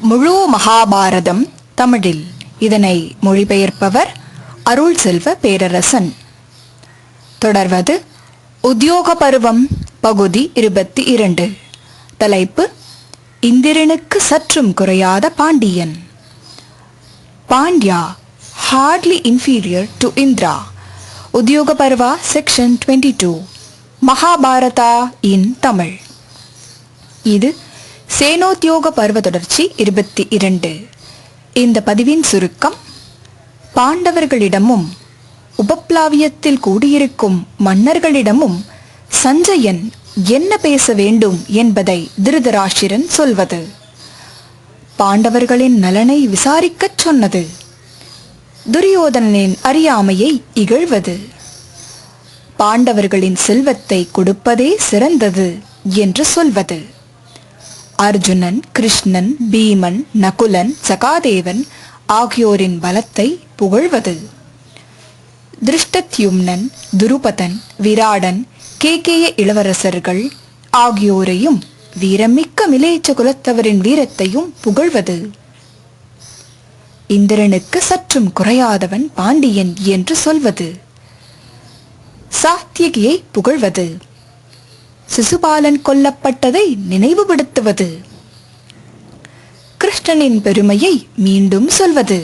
முழு மகாபாரதம் தமிழில். இதனை மொழிபெயர்ப்பவர் அருள் செல்வ பேரரசன். தொடர்வது உத்தியோக பருவம் பகுதி இருபத்தி இரண்டு தலைப்பு இந்திரனுக்கு சற்றும் குறையாத Pandian. Pandya hardly inferior to Indra. Udyoga Parva section twenty two Mahabharata in Tamil. இது சேனோத்தியோக பருவ தொடர்ச்சி இருபத்தி இரண்டு. இந்த பதிவின் சுருக்கம் பாண்டவர்களிடமும் உபப்ளாவியத்தில் கூடியிருக்கும் மன்னர்களிடமும் சஞ்சயன் என்ன பேச வேண்டும் என்பதை திருதராஷிரன் சொல்வது. பாண்டவர்களின் நலனை விசாரிக்கச் சொன்னது. துரியோதனனின் அறியாமையை இகழ்வது. பாண்டவர்களின் செல்வத்தை கொடுப்பதே சிறந்தது என்று சொல்வது. அர்ஜுனன் கிருஷ்ணன் பீமன் நகுலன் சகாதேவன் ஆகியோரின் பலத்தை புகழ்வது. திருஷ்டத்யும்னன் துருபதன் விராடன் கேகேய இளவரசர்கள் ஆகியோரையும் வீரமிக்க மிலேச்ச குலத்தவரின் வீரத்தையும் புகழ்வது. இந்திரனுக்கு சற்றும் குறையாதவன் பாண்டியன் என்று சொல்வது. சாத்தியகியை புகழ்வது. சிசுபாலன் கொல்லப்பட்டதை நினைவுபடுத்துவது. கிருஷ்ணனின் பெருமையை மீண்டும் சொல்வது.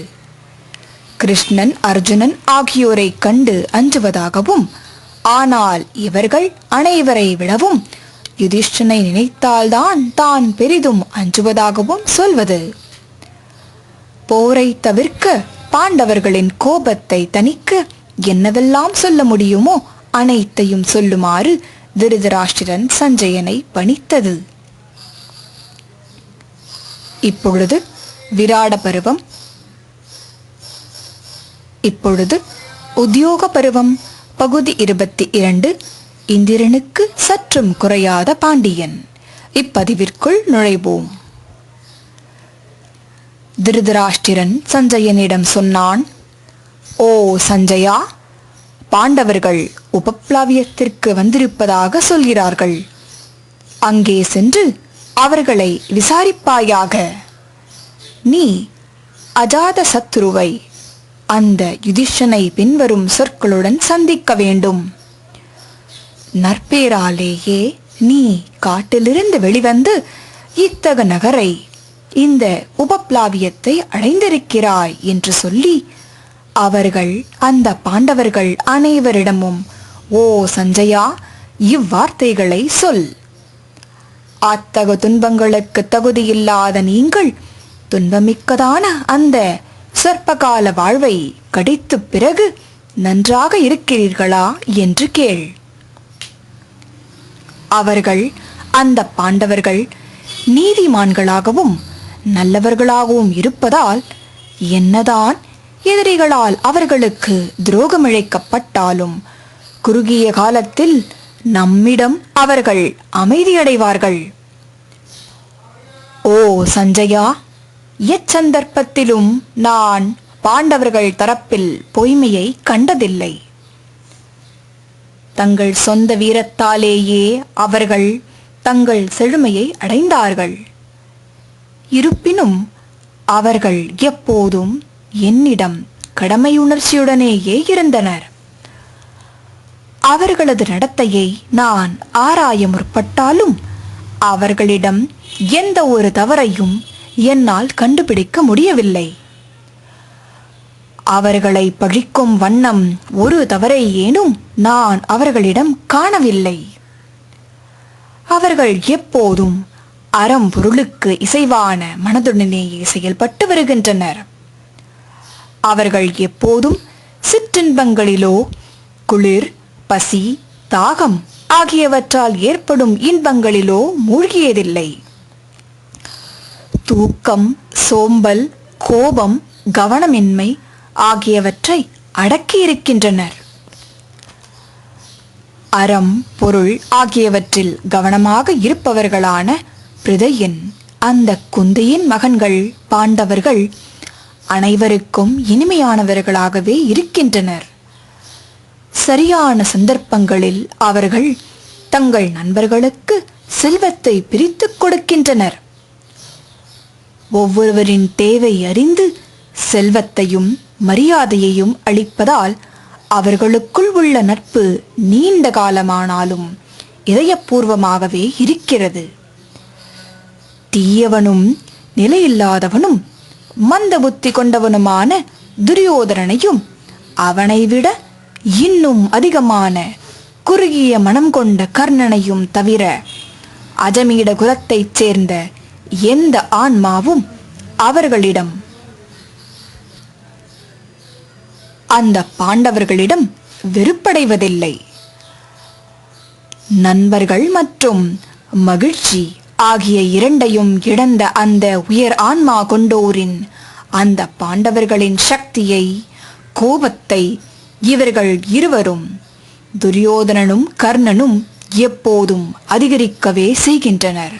கிருஷ்ணன் அர்ஜுனன் ஆகியோரை கண்டு அஞ்சுவதாகவும் ஆனால் இவர்கள் அனைவரை விடவும் யுதிஷ்டனை நினைத்தால்தான் தான் பெரிதும் அஞ்சுவதாகவும் சொல்வது. போரை தவிர்க்க பாண்டவர்களின் கோபத்தை தணிக்க என்னவெல்லாம் சொல்ல முடியுமோ அனைத்தையும் சொல்லுமாறு திருதராஷ்டிரன் சஞ்சயனை பணித்தது. இப்பொழுது விராட பருவம். இப்பொழுது உத்தியோக பருவம். பகுதி இருபத்தி இரண்டு. இந்திரனுக்கு சற்றும் குறையாத பாண்டியன். இப்பதிவிற்குள் நுழைவோம். திருதராஷ்டிரன் சஞ்சயனிடம் சொன்னான் ஓ சஞ்சயா பாண்டவர்கள் உபப்ளாவியத்திற்கு வந்திருப்பதாக சொல்கிறார்கள். அங்கே சென்று அவர்களை விசாரிப்பாயாக. நீ அஜாத சத்ருவை அந்த யுதிஷனை பின்வரும் சொற்களுடன் சந்திக்க வேண்டும். நற்பேராலேயே நீ காட்டிலிருந்து வெளிவந்து இத்தக நகரை இந்த உபப்ளாவியத்தை அடைந்திருக்கிறாய் என்று சொல்லி அவர்கள் அந்த பாண்டவர்கள் அனைவரிடமும் ஓ சஞ்சயா இவ்வார்த்தைகளை சொல். அத்தகு துன்பங்களுக்கு தகுதியில்லாத நீங்கள் துன்பமிக்கதான அந்த சொற்பகால வாழ்வை கடித்து பிறகு நன்றாக இருக்கிறீர்களா? என்று கேள். அவர்கள் அந்த பாண்டவர்கள் நீதிமான்களாகவும் நல்லவர்களாகவும் இருப்பதால் என்னதான் எதிரிகளால் அவர்களுக்கு துரோகமிழைக்கப்பட்டாலும் குறுகிய காலத்தில் நம்மிடம் அவர்கள் அமைதியடைவார்கள். ஓ சஞ்சயா எச்சந்தர்ப்பத்திலும் நான் பாண்டவர்கள் தரப்பில் பொய்மையை கண்டதில்லை. தங்கள் சொந்த வீரத்தாலேயே அவர்கள் தங்கள் செழுமையை அடைந்தார்கள். இருப்பினும் அவர்கள் எப்போதும் என்னிடம் கடமையுணர்ச்சியுடனேயே இருந்தனர். அவர்களது நடத்தையை நான் ஆராய முற்பட்டாலும் அவர்களிடம் எந்த ஒரு தவறையும் என்னால் கண்டுபிடிக்க முடியவில்லை. அவர்களை பழிக்கும் வண்ணம் ஒரு தவறை ஏனும் நான் அவர்களிடம் காணவில்லை. அவர்கள் எப்போதும் அறம் பொருளுக்கு இசைவான மனதுடனேயே செயல்பட்டு வருகின்றனர். அவர்கள் எப்போதும் சிற்றின்பங்களிலோ குளிர் பசி தாகம் ஆகியவற்றால் ஏற்படும் இன்பங்களிலோ மூழ்கியதில்லை. தூக்கம் சோம்பல் கோபம் கவனமின்மை ஆகியவற்றை அடக்கியிருக்கின்றனர் அறம் பொருள் ஆகியவற்றில் கவனமாக இருப்பவர்களான பிரதையன் அந்த குந்தையின் மகன்கள் பாண்டவர்கள் அனைவருக்கும் இனிமையானவர்களாகவே இருக்கின்றனர். சரியான சந்தர்ப்பங்களில் அவர்கள் தங்கள் நண்பர்களுக்கு செல்வத்தை பிரித்துக் கொடுக்கின்றனர். ஒவ்வொருவரின் தேவை அறிந்து செல்வத்தையும் மரியாதையையும் அளிப்பதால் அவர்களுக்குள் உள்ள நட்பு நீண்ட காலமானாலும் இதயபூர்வமாகவே இருக்கிறது. தீயவனும் நிலையில்லாதவனும் மந்த புத்தி கொண்டவனுமான துரியோதரனையும் அவனை விட இன்னும் அதிகமான குறுகிய மனம் கொண்ட கர்ணனையும் தவிர அஜமீட குலத்தைச் சேர்ந்த எந்த ஆன்மாவும் அவர்களிடம் அந்த பாண்டவர்களிடம் வெறுப்படைவதில்லை. நண்பர்கள் மற்றும் மகிழ்ச்சி ஆகிய இரண்டையும் இழந்த அந்த உயர் ஆன்மா கொண்டோரின் அந்த பாண்டவர்களின் சக்தியை கோபத்தை இவர்கள் இருவரும் துரியோதனனும் கர்ணனும் எப்போதும் அதிகரிக்கவே செய்கின்றனர்.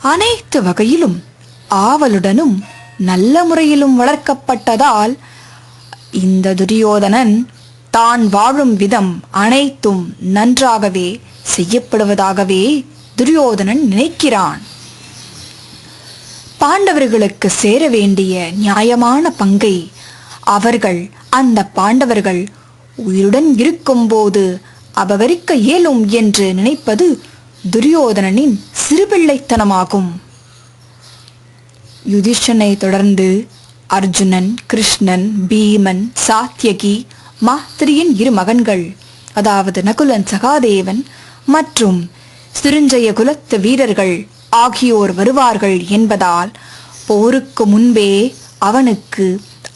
அனைத்து வகையிலும் ஆவலுடனும் நல்ல முறையிலும் வளர்க்கப்பட்டதால் இந்த துரியோதனன் தான் வாழும் விதம் அனைத்தும் நன்றாகவே செய்யப்படுவதாகவே துரியோதனன் நினைக்கிறான். பாண்டவர்களுக்கு சேர வேண்டிய நியாயமான பங்கை அவர்கள் அந்த பாண்டவர்கள் உயிருடன் இருக்கும்போது அபகரிக்க இயலும் என்று நினைப்பது துரியோதனனின் சிறுபிள்ளைத்தனமாகும். யுதிஷனை தொடர்ந்து அர்ஜுனன் கிருஷ்ணன் பீமன் சாத்தியகி மாத்திரியின் இரு மகன்கள் அதாவது நகுலன் சகாதேவன் மற்றும் சிருஞ்சய குலத்து வீரர்கள் ஆகியோர் வருவார்கள் என்பதால் போருக்கு முன்பே அவனுக்கு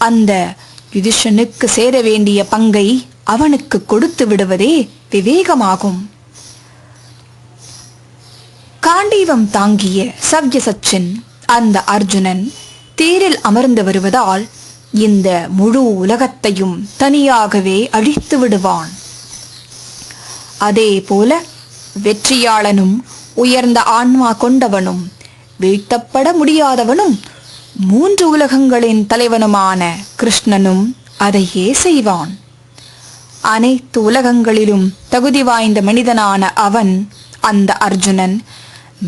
அந்த யுதிஷனுக்கு சேர வேண்டிய பங்கை அவனுக்கு கொடுத்து விடுவதே விவேகமாகும். காண்டீவம் தாங்கிய சவ்ய சச்சின் அந்த அர்ஜுனன் தேரில் அமர்ந்து வருவதால் இந்த முழு உலகத்தையும் தனியாகவே அழித்து விடுவான். அதே போல வெற்றியாளனும் உயர்ந்த ஆன்மா கொண்டவனும் வீழ்த்தப்பட முடியாதவனும் மூன்று உலகங்களின் தலைவனுமான கிருஷ்ணனும் அதையே செய்வான். அனைத்து உலகங்களிலும் தகுதி வாய்ந்த மனிதனான அவன் அந்த அர்ஜுனன்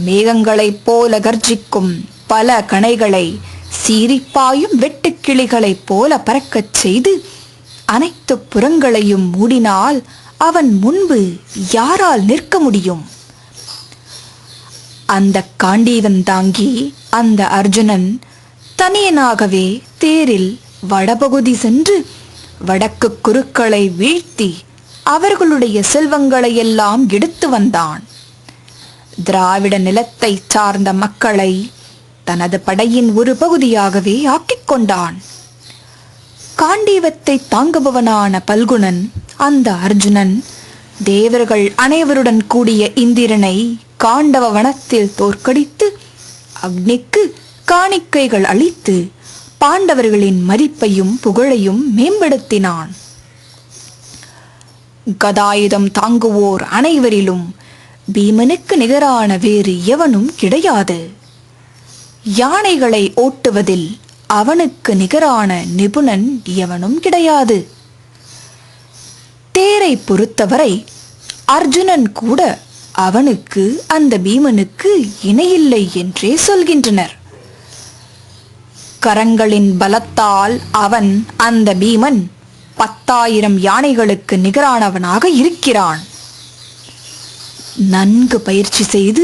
மேகங்களைப் போல கர்ஜிக்கும் பல கணைகளை சீரிப்பாயும் வெட்டுக்கிளிகளைப் போல பறக்கச் செய்து அனைத்து புறங்களையும் மூடினால் அவன் முன்பு யாரால் நிற்க முடியும்? அந்த காண்டீவன் தாங்கி அந்த அர்ஜுனன் தனியனாகவே தேரில் வடபகுதி சென்று வடக்கு குருக்களை வீழ்த்தி அவர்களுடைய செல்வங்களை எல்லாம் எடுத்து வந்தான். திராவிட நிலத்தை சார்ந்த மக்களை தனது படையின் ஒரு பகுதியாகவே ஆக்கிக் கொண்டான். காண்டீவத்தை தாங்குபவனான பல்குணன் அந்த அர்ஜுனன். தேவர்கள் அனைவருடன் கூடிய இந்திரனை காண்டவ வனத்தில் தோற்கடித்து அக்னிக்கு காணிக்கைகள் அளித்து பாண்டவர்களின் மதிப்பையும் புகழையும் மேம்படுத்தினான். கதாயுதம் தாங்குவோர் அனைவரிலும் பீமனுக்கு நிகரான வேறு எவனும் கிடையாது. யானைகளை ஓட்டுவதில் அவனுக்கு நிகரான நிபுணன் எவனும் கிடையாது. தேரை பொறுத்தவரை அர்ஜுனன் கூட அவனுக்கு அந்த பீமனுக்கு இணையில்லை என்றே சொல்கின்றனர். கரங்களின் பலத்தால் அவன் அந்த பீமன் பத்தாயிரம் யானைகளுக்கு நிகரானவனாக இருக்கிறான். நன்கு பயிற்சி செய்து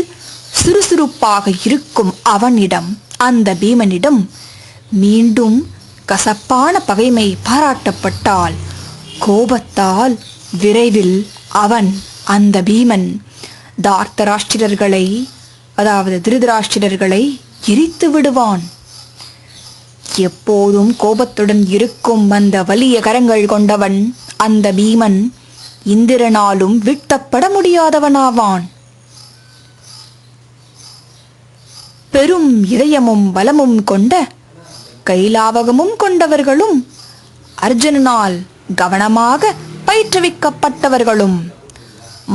சுறுசுறுப்பாக இருக்கும் அவனிடம் அந்த பீமனிடம் மீண்டும் கசப்பான பகைமை பாராட்டப்பட்டால் கோபத்தால் விரைவில் அவன் அந்த பீமன். தார்த்தராஷ்டிரர்களை அதாவது திருதராஷ்டிரர்களை எரித்து விடுவான். எப்போதும் கோபத்துடன் இருக்கும் அந்த வலிய கரங்கள் கொண்டவன் அந்த பீமன் இந்திரனாலும் விட்டப்பட முடியாதவனாவான். பெரும் இதயமும் பலமும் கொண்ட கைலாவகமும் கொண்டவர்களும் அர்ஜுனனால் கவனமாக பயிற்றுவிக்கப்பட்டவர்களும்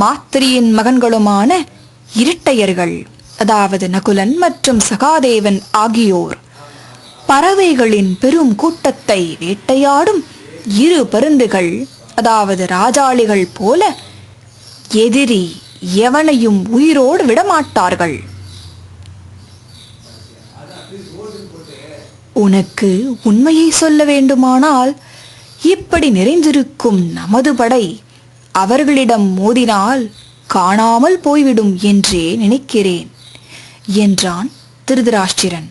மாத்திரியின் மகன்களுமான இரட்டையர்கள் அதாவது நகுலன் மற்றும் சகாதேவன் ஆகியோர். பறவைகளின் பெரும் கூட்டத்தை வேட்டையாடும் இரு பருந்துகள் அதாவது ராஜாளிகள் போல எதிரி எவனையும் உயிரோடு விடமாட்டார்கள். உனக்கு உண்மையை சொல்ல வேண்டுமானால் இப்படி நிறைந்திருக்கும் நமது படை அவர்களிடம் மோதினால் காணாமல் போய்விடும் என்றே நினைக்கிறேன் என்றான் திருதராஷ்டிரன்.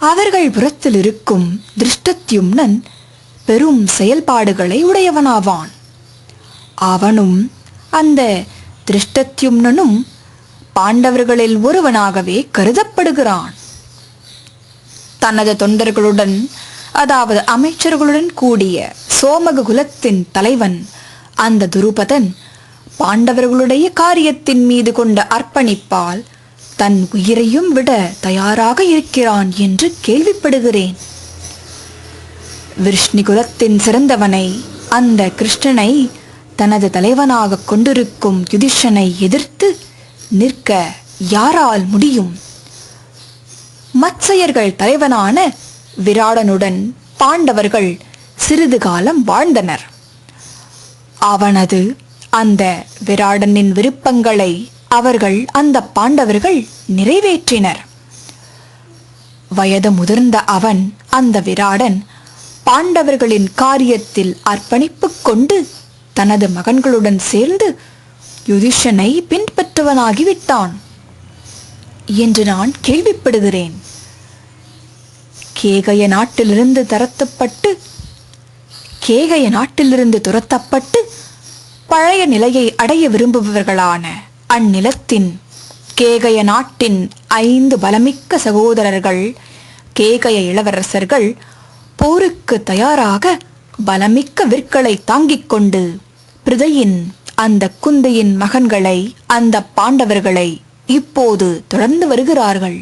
அவர்கள் புறத்தில் இருக்கும் திருஷ்டத்யும்னன் பெரும் செயல்பாடுகளை உடையவனாவான். அவனும் அந்த திருஷ்டத்யும்னனும் பாண்டவர்களில் ஒருவனாகவே கருதப்படுகிறான். தனது தொண்டர்களுடன் அதாவது அமைச்சர்களுடன் கூடிய சோமக குலத்தின் தலைவன் அந்த துருபதன் பாண்டவர்களுடைய காரியத்தின் மீது கொண்ட அர்ப்பணிப்பால் தன் உயிரையும் விட தயாராக இருக்கிறான் என்று கேள்விப்படுகிறேன். விஷ்ணு குலத்தின் சிறந்தவனை அந்த கிருஷ்ணனை தனது தலைவனாக கொண்டிருக்கும் யுதிஷனை எதிர்த்து நிற்க யாரால் முடியும்? மத்சயர்கள் தலைவனான விராடனுடன் பாண்டவர்கள் சிறிது காலம் வாழ்ந்தனர். அவனது அந்த விராடனின் விருப்பங்களை அவர்கள் அந்த பாண்டவர்கள் நிறைவேற்றினர். வயது முதிர்ந்த அவன் அந்த விராடன் பாண்டவர்களின் காரியத்தில் அர்ப்பணிப்பு கொண்டு தனது மகன்களுடன் சேர்ந்து யுதிஷனை விட்டான் என்று நான் கேள்விப்படுகிறேன். கேகய நாட்டிலிருந்து தரத்தப்பட்டு கேகய நாட்டிலிருந்து துரத்தப்பட்டு பழைய நிலையை அடைய விரும்புபவர்களான அந்நிலத்தின் கேகய நாட்டின் ஐந்து பலமிக்க சகோதரர்கள் கேகய இளவரசர்கள் போருக்கு தயாராக பலமிக்க விற்களை தாங்கிக் கொண்டு பிரிதையின் அந்த குந்தையின் மகன்களை அந்த பாண்டவர்களை இப்போது தொடர்ந்து வருகிறார்கள்.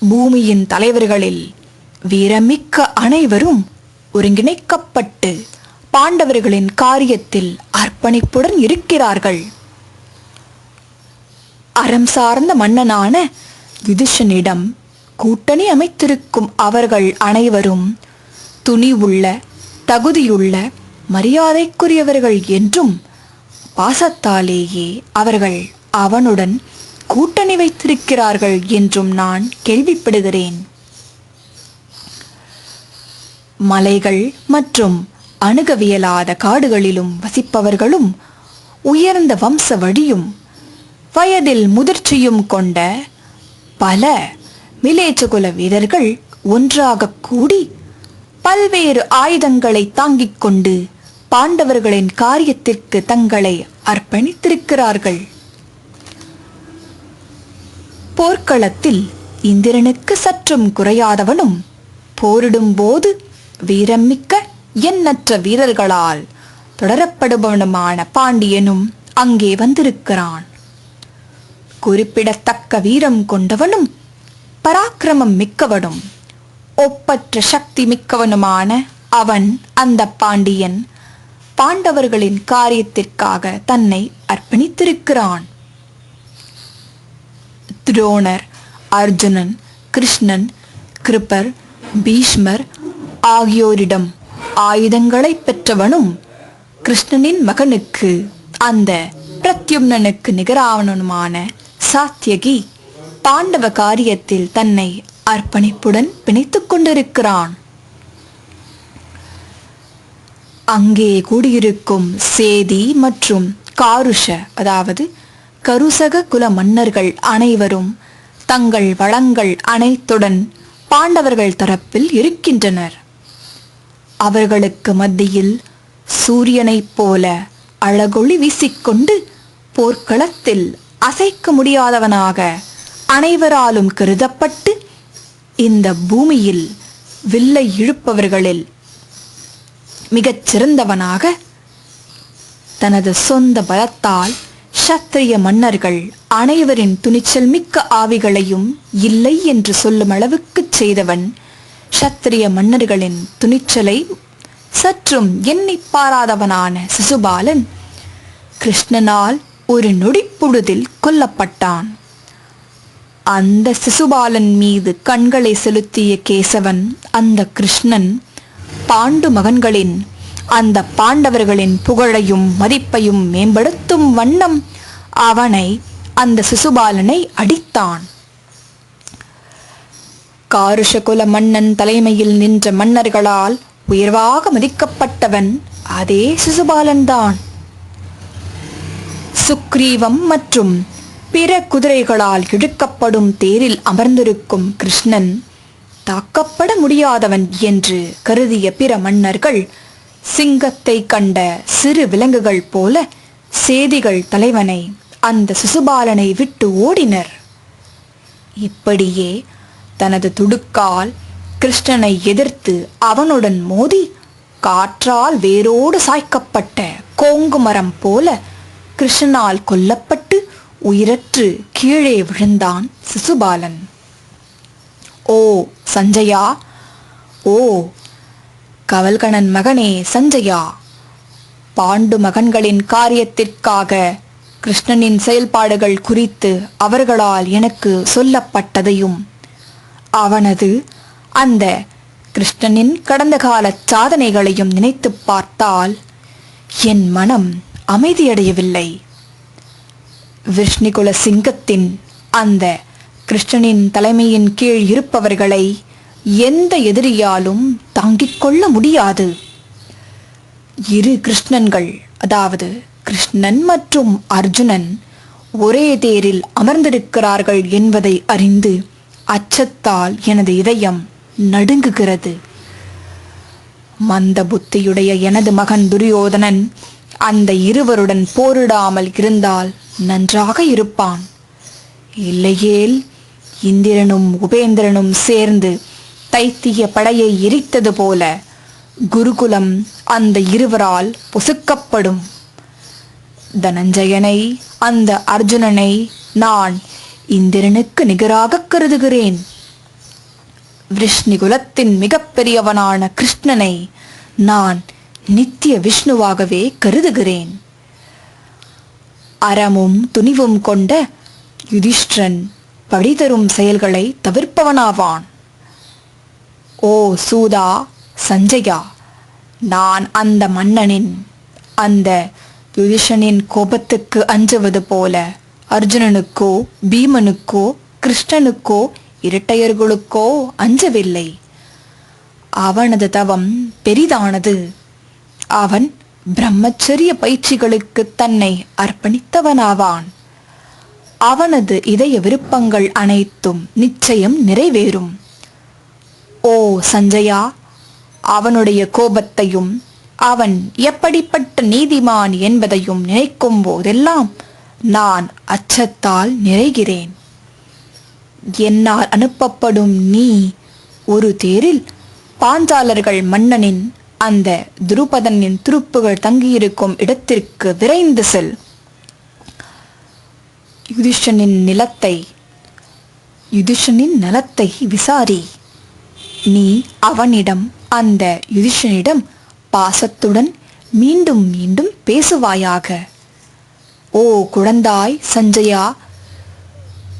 பூமியின் தலைவர்களில் வீரமிக்க அனைவரும் ஒருங்கிணைக்கப்பட்டு பாண்டவர்களின் காரியத்தில் அர்ப்பணிப்புடன் இருக்கிறார்கள். அறம் சார்ந்த மன்னனான யுதிஷனிடம் கூட்டணி அமைத்திருக்கும் அவர்கள் அனைவரும் துணிவுள்ள தகுதியுள்ள மரியாதைக்குரியவர்கள் என்றும் பாசத்தாலேயே அவர்கள் அவனுடன் கூட்டணி வைத்திருக்கிறார்கள் என்றும் நான் கேள்விப்படுகிறேன். மலைகள் மற்றும் அணுகவியலாத காடுகளிலும் வசிப்பவர்களும் உயர்ந்த வம்ச வழியும் வயதில் முதிர்ச்சியும் கொண்ட பல மிலேச்சகுல வீரர்கள் ஒன்றாக கூடி பல்வேறு ஆயுதங்களை தாங்கிக் கொண்டு பாண்டவர்களின் காரியத்திற்கு தங்களை அர்ப்பணித்திருக்கிறார்கள். போர்க்களத்தில் இந்திரனுக்கு சற்றும் குறையாதவனும் போரிடும்போது வீரமிக்க எண்ணற்ற வீரர்களால் தொடரப்படுபவனுமான பாண்டியனும் அங்கே வந்திருக்கிறான். குறிப்பிடத்தக்க வீரம் கொண்டவனும் பராக்கிரமம் மிக்கவனும் ஒப்பற்ற சக்தி மிக்கவனுமான அவன் அந்த பாண்டியன் பாண்டவர்களின் காரியத்திற்காக தன்னை அர்ப்பணித்திருக்கிறான். துரோணர் அர்ஜுனன் கிருஷ்ணன் கிருப்பர் பீஷ்மர் ஆகியோரிடம் ஆயுதங்களை பெற்றவனும் கிருஷ்ணனின் மகனுக்கு அந்த பிரத்யும்னனுக்கு நிகராவனுமான சாத்தியகி பாண்டவ காரியத்தில் தன்னை அர்ப்பணிப்புடன் பிணைத்துக் கொண்டிருக்கிறான். அங்கே கூடியிருக்கும் சேதி மற்றும் காருஷ அதாவது கருசக குல மன்னர்கள் அனைவரும் தங்கள் வளங்கள் அனைத்துடன் பாண்டவர்கள் தரப்பில் இருக்கின்றனர். அவர்களுக்கு மத்தியில் சூரியனைப் போல அழகொளி வீசிக்கொண்டு போர்க்களத்தில் அசைக்க முடியாதவனாக அனைவராலும் கருதப்பட்டு இந்த பூமியில் வில்லை இழுப்பவர்களில் மிகச் சிறந்தவனாக தனது சொந்த பலத்தால் சத்திரிய மன்னர்கள் அனைவரின் துணிச்சல் மிக்க ஆவிகளையும் இல்லை என்று சொல்லும் அளவுக்குச் செய்தவன் சத்திரிய மன்னர்களின் துணிச்சலை சற்றும் எண்ணி பாராதவனான சிசுபாலன் கிருஷ்ணனால் ஒரு நொடிப்பொழுதில் கொல்லப்பட்டான். அந்த சிசுபாலன் மீது கண்களை செலுத்திய கேசவன் அந்த கிருஷ்ணன் பாண்டு மகன்களின் அந்த பாண்டவர்களின் புகழையும் மதிப்பையும் மேம்படுத்தும் வண்ணம் அவனை அந்த சிசுபாலனை அடித்தான். காருஷகுல மன்னன் தலைமையில் நின்ற மன்னர்களால் உயர்வாக மதிக்கப்பட்டவன் அதே சிசுபாலன்தான். சுக்ரீவம் மற்றும் பிற குதிரைகளால் இழுக்கப்படும் தேரில் அமர்ந்திருக்கும் கிருஷ்ணன் தாக்கப்பட முடியாதவன் என்று கருதிய பிற மன்னர்கள் சிங்கத்தை கண்ட சிறு விலங்குகள் போல சேதிகள் தலைவனை அந்த சிசுபாலனை விட்டு ஓடினர். இப்படியே தனது துடுக்கால் கிருஷ்ணனை எதிர்த்து அவனுடன் மோதி காற்றால் வேரோடு சாய்க்கப்பட்ட கோங்கு மரம் போல கிருஷ்ணனால் கொல்லப்பட்டு உயிரற்று கீழே விழுந்தான் சிசுபாலன். ஓ சஞ்சயா? ஓ கவல்கணன் மகனே சஞ்சயா? பாண்டு மகன்களின் காரியத்திற்காக கிருஷ்ணனின் செயல்பாடுகள் குறித்து அவர்களால் எனக்கு சொல்லப்பட்டதையும் அவனது அந்த கிருஷ்ணனின் கடந்த கால சாதனைகளையும் நினைத்துப் பார்த்தால் என் மனம் அமைதியடையவில்லை. விஷ்ணுகுல சிங்கத்தின் அந்த கிருஷ்ணனின் தலைமையின் கீழ் இருப்பவர்களை எந்த எதிரியாலும் தாங்கிக் கொள்ள முடியாது. இரு கிருஷ்ணன்கள் அதாவது கிருஷ்ணன் மற்றும் அர்ஜுனன் ஒரே தேரில் அமர்ந்திருக்கிறார்கள் என்பதை அறிந்து அச்சத்தால் எனது இதயம் நடுங்குகிறது. மந்த புத்தியுடைய எனது மகன் துரியோதனன் அந்த இருவருடன் போரிடாமல் இருந்தால் நன்றாக இருப்பான். இல்லையேல் இந்திரனும் உபேந்திரனும் சேர்ந்து தைத்திய படையை எரித்தது போல குருகுலம் அந்த இருவரால் பொசுக்கப்படும். தனஞ்சயனை அந்த அர்ஜுனனை நான் இந்திரனுக்கு நிகராக கருதுகிறேன். விஷ்ணுகுலத்தின் மிகப்பெரியவனான கிருஷ்ணனை நான் நித்திய விஷ்ணுவாகவே கருதுகிறேன். அறமும் துணிவும் கொண்ட யுதிஷ்டிரன் பழிதரும் செயல்களை தவிர்ப்பவனாவான். ஓ சூதா சஞ்சயா நான் அந்த மன்னனின் அந்த யுதிஷனின் கோபத்துக்கு அஞ்சுவது போல அர்ஜுனனுக்கோ பீமனுக்கோ கிருஷ்ணனுக்கோ இரட்டையர்களுக்கோ அஞ்சவில்லை. அவனது தவம் பெரிதானது. அவன் பிரம்மச்சரிய பயிற்சிகளுக்கு தன்னை அர்ப்பணித்தவனாவான். அவனது இதய விருப்பங்கள் அனைத்தும் நிச்சயம் நிறைவேறும். ஓ சஞ்சயா அவனுடைய கோபத்தையும் அவன் எப்படிப்பட்ட நீதிமான் என்பதையும் நினைக்கும் போதெல்லாம் நான் அச்சத்தால் நிறைகிறேன். என்னால் அனுப்பப்படும் நீ ஒரு தேரில் பாஞ்சாலர்கள் மன்னனின் அந்த துருபதனின் துருப்புகள் தங்கியிருக்கும் இடத்திற்கு விரைந்து செல். யுதிஷனின் நிலத்தை யுதிஷனின் நலத்தை விசாரி. நீ அவனிடம் அந்த யுதிஷனிடம் பாசத்துடன் மீண்டும் மீண்டும் பேசுவாயாக. ஓ குழந்தாய் சஞ்சயா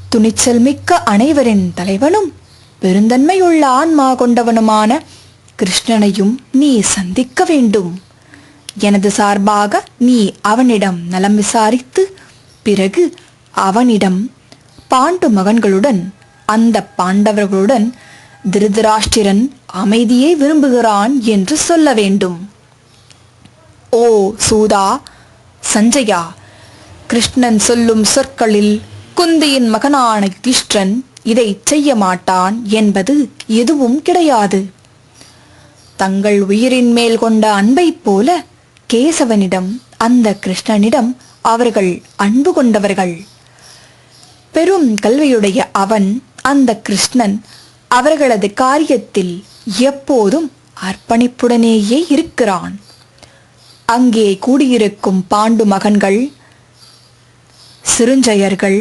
துணிச்சல் மிக்க அனைவரின் தலைவனும் பெருந்தன்மையுள்ள ஆன்மா கொண்டவனுமான கிருஷ்ணனையும் நீ சந்திக்க வேண்டும். எனது சார்பாக நீ அவனிடம் நலம் விசாரித்து பிறகு அவனிடம் பாண்டு மகன்களுடன் அந்த பாண்டவர்களுடன் திருதராஷ்டிரன் அமைதியை விரும்புகிறான் என்று சொல்ல வேண்டும். ஓ சூதா சஞ்சயா கிருஷ்ணன் சொல்லும் சொற்களில் குந்தியின் மகனான கிஷ்டன் இதை செய்ய மாட்டான் என்பது எதுவும் கிடையாது. தங்கள் உயிரின் மேல் கொண்ட அன்பைப் போல கேசவனிடம் அந்த கிருஷ்ணனிடம் அவர்கள் அன்பு கொண்டவர்கள். பெரும் கல்வியுடைய அவன் அந்த கிருஷ்ணன் அவர்களது காரியத்தில் எப்போதும் அர்ப்பணிப்புடனேயே இருக்கிறான். அங்கே கூடியிருக்கும் பாண்டு மகன்கள் சிறுஞ்சயர்கள்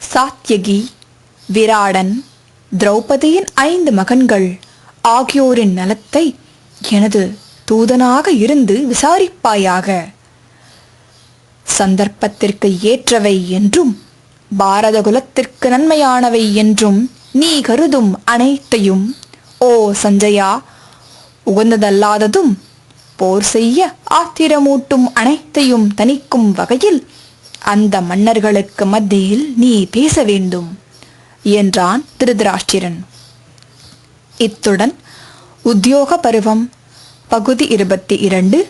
சாத்யகி விராடன் திரௌபதியின் ஐந்து மகன்கள் ஆகியோரின் நலத்தை எனது தூதனாக இருந்து விசாரிப்பாயாக. சந்தர்ப்பத்திற்கு ஏற்றவை என்றும் பாரத குலத்திற்கு நன்மையானவை என்றும் நீ கருதும் அனைத்தையும். ஓ சஞ்சயா உகந்ததல்லாததும் போர் செய்ய ஆத்திரமூட்டும் அனைத்தையும் தணிக்கும் வகையில் அந்த மன்னர்களுக்கு மத்தியில் நீ பேச வேண்டும் என்றான் திருதராஷ்டிரன். இத்துடன் உத்தியோக பருவம் பகுதி இருபத்தி இரண்டு.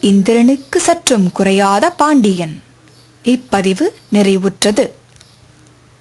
இந்திரனுக்கு சற்றும் குறையாத பாண்டியன். இப்பதிவு நிறைவுற்றது.